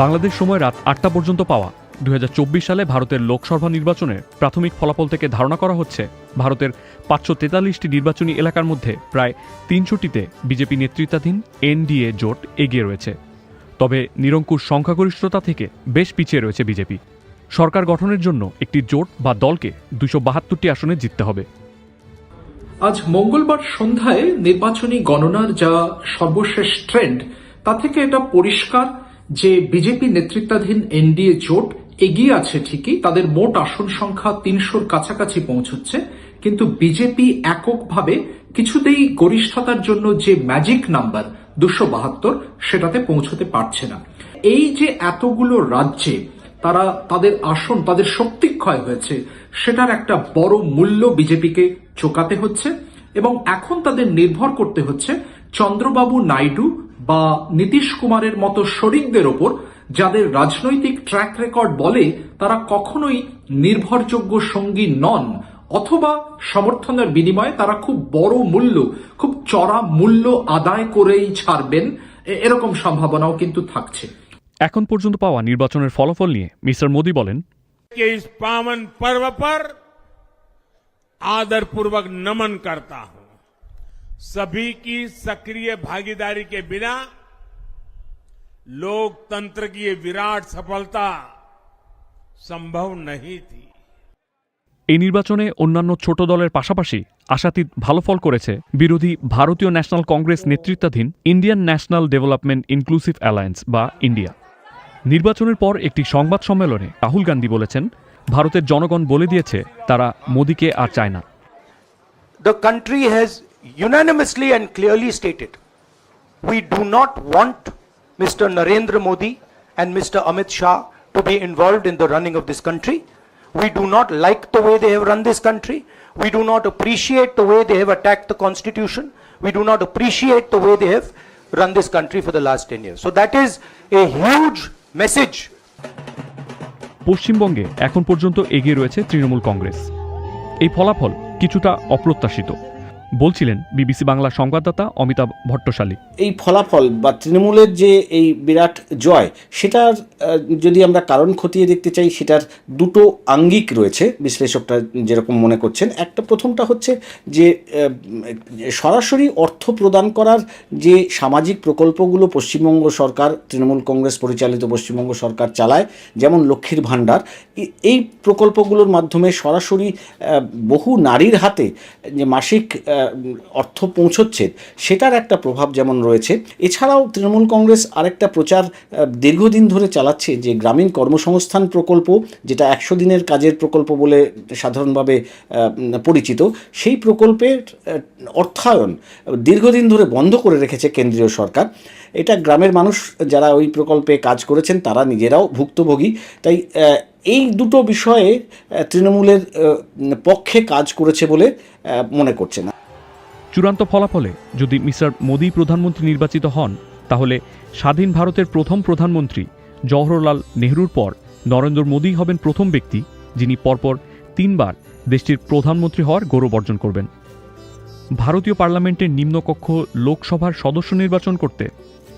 বাংলাদেশ সময় রাত আটটা পর্যন্ত পাওয়া। দুই হাজার চব্বিশ সালে ভারতের লোকসভা নির্বাচনের প্রাথমিক ফলাফল থেকে ধারণা করা হচ্ছে, ভারতের পাঁচশো তেতাল্লিশটি নির্বাচনী এলাকার মধ্যে প্রায় তিনশোটিতে বিজেপি নেতৃত্বাধীন এনডিএ জোট এগিয়ে রয়েছে। তবে নিরঙ্কুশ সংখ্যাগরিষ্ঠতা থেকে বেশ পিছিয়ে রয়েছে বিজেপি। সরকার গঠনের জন্য একটি জোট বা দলকে দুশো বাহাত্তরটি আসনে জিততে হবে। আজ মঙ্গলবার সন্ধ্যায় নির্বাচনী গণনার যা সর্বশেষ ট্রেন্ড, তা থেকে এটা পরিষ্কার যে বিজেপি নেতৃত্বাধীন এনডিএ জোট এগিয়ে আছে ঠিকই, তাদের মোট আসন সংখ্যা তিনশোর কাছাকাছি পৌঁছচ্ছে, কিন্তু বিজেপি এককভাবে কিছুতেই গরিষ্ঠতার জন্য যে ম্যাজিক নাম্বার দুশো বাহাত্তর সেটাতে পৌঁছতে পারছে না। এই যে এতগুলো রাজ্যে তারা তাদের আসন, তাদের শক্তি ক্ষয় হয়েছে, সেটার একটা বড় মূল্য বিজেপিকে চোকাতে হচ্ছে এবং এখন তাদের নির্ভর করতে হচ্ছে চন্দ্রবাবু নাইডু বা নীতিশ কুমারের মতো শরিকদের ওপর যাদের রাজনৈতিক ট্র্যাক রেকর্ড বলে তারা কখনোই নির্ভরযোগ্য সঙ্গী নন অথবা সমর্থনের বিনিময়ে তারা খুব বড় মূল্য খুব চড়া মূল্য আদায় করেই ছাড়বেন এ- এরকম সম্ভাবনাও কিন্তু থাকছে এখন পর্যন্ত পাওয়া নির্বাচনের ফলাফল নিয়ে মিস্টার মোদি বলেন के इस पावन पर्व पर आदर पूर्वक नमन करता हूं सभी की सक्रिय भागीदारी के बिना लोकतंत्र की ये विराट सफलता संभव नहीं थी এই নির্বাচনে অন্যান্য ছোট দলের পাশাপাশি আশাতীত ভালো ফল করেছে বিরোধী ভারতীয় ন্যাশনাল কংগ্রেস নেতৃত্বাধীন Indian national development inclusive alliance বা ইন্ডিয়া নির্বাচনের পর একটি সংবাদ সম্মেলনে রাহুল গান্ধী বলেছেন ভারতের জনগণ বলে দিয়েছে তারা মোদীকে আর চায় না the country has unanimously and clearly stated we do not want Mr. Narendra Modi and Mr. Amit Shah to be involved in the running of this country. We do not like the way they have run this country. We do not appreciate the way they have attacked the constitution. We do not appreciate the way they have run this country for the last 10 years. So that is a huge message পশ্চিমবঙ্গে এখন পর্যন্ত এগিয়ে রয়েছে তৃণমূল কংগ্রেস এই ফলাফল কিছুটা অপ্রত্যাশিত বলছিলেন বিবিসি বাংলা সংবাদদাতা অমিতাভ ভট্টশালী। এই ফলাফল বা তৃণমূলের যে এই বিরাট জয়, সেটার যদি আমরা কারণ খতিয়ে দেখতে চাই, সেটার দুটো আঙ্গিক রয়েছে, বিশ্লেষকরা যেরকম মনে করছেন। একটা প্রথমটা হচ্ছে যে সরাসরি অর্থ প্রদান করার যে সামাজিক প্রকল্পগুলো পশ্চিমবঙ্গ সরকার, তৃণমূল কংগ্রেস পরিচালিত পশ্চিমবঙ্গ সরকার চালায়, যেমন লক্ষ্মীর ভাণ্ডার, এই প্রকল্পগুলোর মাধ্যমে সরাসরি বহু নারীর হাতে যে মাসিক অর্থ পৌঁছচ্ছে, সেটার একটা প্রভাব যেমন রয়েছে। এছাড়াও তৃণমূল কংগ্রেস আরেকটা প্রচার দীর্ঘদিন ধরে চালাচ্ছে যে গ্রামীণ কর্মসংস্থান প্রকল্প, যেটা একশো দিনের কাজের প্রকল্প বলে সাধারণভাবে পরিচিত, সেই প্রকল্পের অর্থায়ন দীর্ঘদিন ধরে বন্ধ করে রেখেছে কেন্দ্রীয় সরকার। এটা গ্রামের মানুষ যারা ওই প্রকল্পে কাজ করেছেন, তারা নিজেরাও ভুক্তভোগী। তাই এই দুটো বিষয়ে তৃণমূলের পক্ষে কাজ করেছে বলে মনে করছে না। চূড়ান্ত ফলাফলে যদি মিস্টার মোদী প্রধানমন্ত্রী নির্বাচিত হন, তাহলে স্বাধীন ভারতের প্রথম প্রধানমন্ত্রী জওহরলাল নেহরুর পর নরেন্দ্র মোদী হবেন প্রথম ব্যক্তি, যিনি পরপর তিনবার দেশটির প্রধানমন্ত্রী হওয়ার গৌরব অর্জন করবেন। ভারতীয় পার্লামেন্টের নিম্নকক্ষ লোকসভার সদস্য নির্বাচন করতে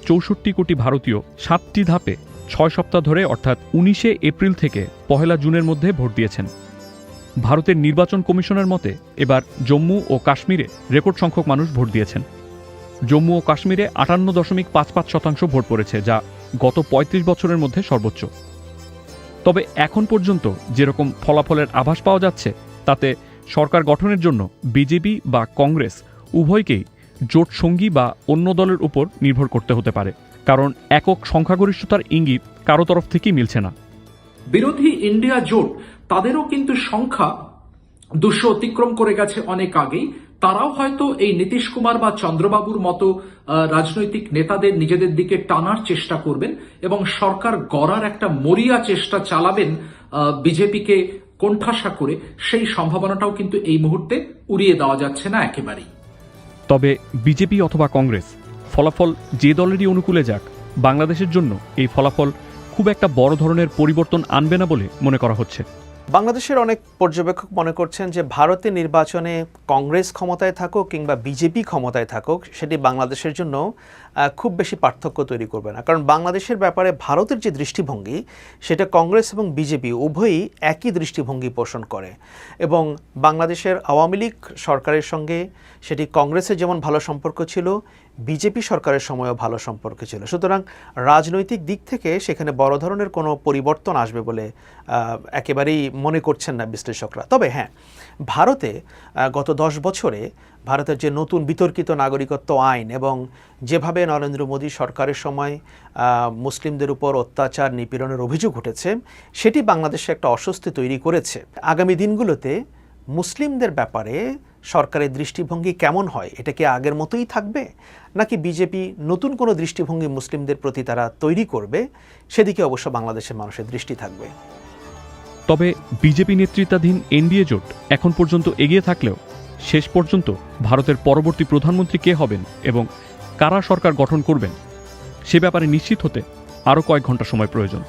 চৌষট্টি কোটি ভারতীয় সাতটি ধাপে ছয় সপ্তাহ ধরে, অর্থাৎ উনিশে এপ্রিল থেকে পহেলা জুনের মধ্যে ভোট দিয়েছেন। ভারতের নির্বাচন কমিশনের মতে, এবার জম্মু ও কাশ্মীরে রেকর্ড সংখ্যক মানুষ ভোট দিয়েছেন। জম্মু ও কাশ্মীরে আটান্ন দশমিক পাঁচ পাঁচ শতাংশ ভোট পড়েছে, যা গত ৩৫ বছরের মধ্যে সর্বোচ্চ। তবে এখন পর্যন্ত যেরকম ফলাফলের আভাস পাওয়া যাচ্ছে, তাতে সরকার গঠনের জন্য বিজেপি বা কংগ্রেস উভয়কেই জোট সঙ্গী বা অন্য দলের উপর নির্ভর করতে হতে পারে, কারণ একক সংখ্যাগরিষ্ঠতার ইঙ্গিত কারও তরফ থেকেই মিলছে না। বিরোধী ইন্ডিয়া জোট তাদেরও কিন্তু সংখ্যা দুশো অতিক্রম করে গেছে অনেক আগেই। তারাও হয়তো এই নীতিশ কুমার বা চন্দ্রবাবুর মতো রাজনৈতিক নেতাদের নিজেদের দিকে টানার চেষ্টা করবেন এবং সরকার গড়ার একটা মরিয়া চেষ্টা চালাবেন বিজেপিকে কোণঠাসা করে, সেই সম্ভাবনাটাও কিন্তু এই মুহূর্তে উড়িয়ে দেওয়া যাচ্ছে না একেবারেই। তবে বিজেপি অথবা কংগ্রেস, ফলাফল যে দলেরই অনুকূলে যাক, বাংলাদেশের জন্য এই ফলাফল খুব একটা বড় ধরনের পরিবর্তন আনবে না বলে মনে করা হচ্ছে। বাংলাদেশের অনেক পর্যবেক্ষক মনে করছেন যে ভারতের নির্বাচনে কংগ্রেস ক্ষমতায় থাকুক কিংবা বিজেপি ক্ষমতায় থাকুক, সেটি বাংলাদেশের জন্য খুব বেশি পার্থক্য তৈরি করবে না। কারণ বাংলাদেশের ব্যাপারে ভারতের যে দৃষ্টিভঙ্গি, সেটা কংগ্রেস এবং বিজেপি উভয়ই একই দৃষ্টিভঙ্গি পোষণ করে। এবং বাংলাদেশের আওয়ামী লীগ সরকারের সঙ্গে, সেটি কংগ্রেসের যেমন ভালো সম্পর্ক ছিল বিজেপি সরকারের সময়ও ভালো সম্পর্ক ছিল। সুতরাং রাজনৈতিক দিক থেকে সেখানে বড় ধরনের কোনো পরিবর্তন আসবে বলে একেবারেই মনে করছেন না বিশ্লেষকরা। তবে হ্যাঁ ভারতে গত দশ বছরে ভারতের যে নতুন বিতর্কিত নাগরিকত্ব আইন এবং যেভাবে নরেন্দ্র মোদী সরকারের সময় মুসলিমদের উপর অত্যাচার, নিপীড়নের অভিযোগ উঠেছে, সেটি বাংলাদেশে একটা অস্বস্তি তৈরি করেছে। আগামী দিনগুলোতে মুসলিমদের ব্যাপারে সরকারের দৃষ্টিভঙ্গি কেমন হয়? এটা কি আগের মতোই থাকবে? নাকি বিজেপি নতুন কোনো দৃষ্টিভঙ্গি মুসলিমদের প্রতি তারা তৈরি করবে? সেদিকে অবশ্য বাংলাদেশের মানুষের দৃষ্টি থাকবে। তবে বিজেপি নেতৃত্বাধীন এনডিএ জোট এখন পর্যন্ত এগিয়ে থাকলেও শেষ পর্যন্ত ভারতের পরবর্তী প্রধানমন্ত্রী কে হবেন এবং কারা সরকার গঠন করবেন, সে ব্যাপারে নিশ্চিত হতে আরও কয়েক ঘণ্টা সময় প্রয়োজন।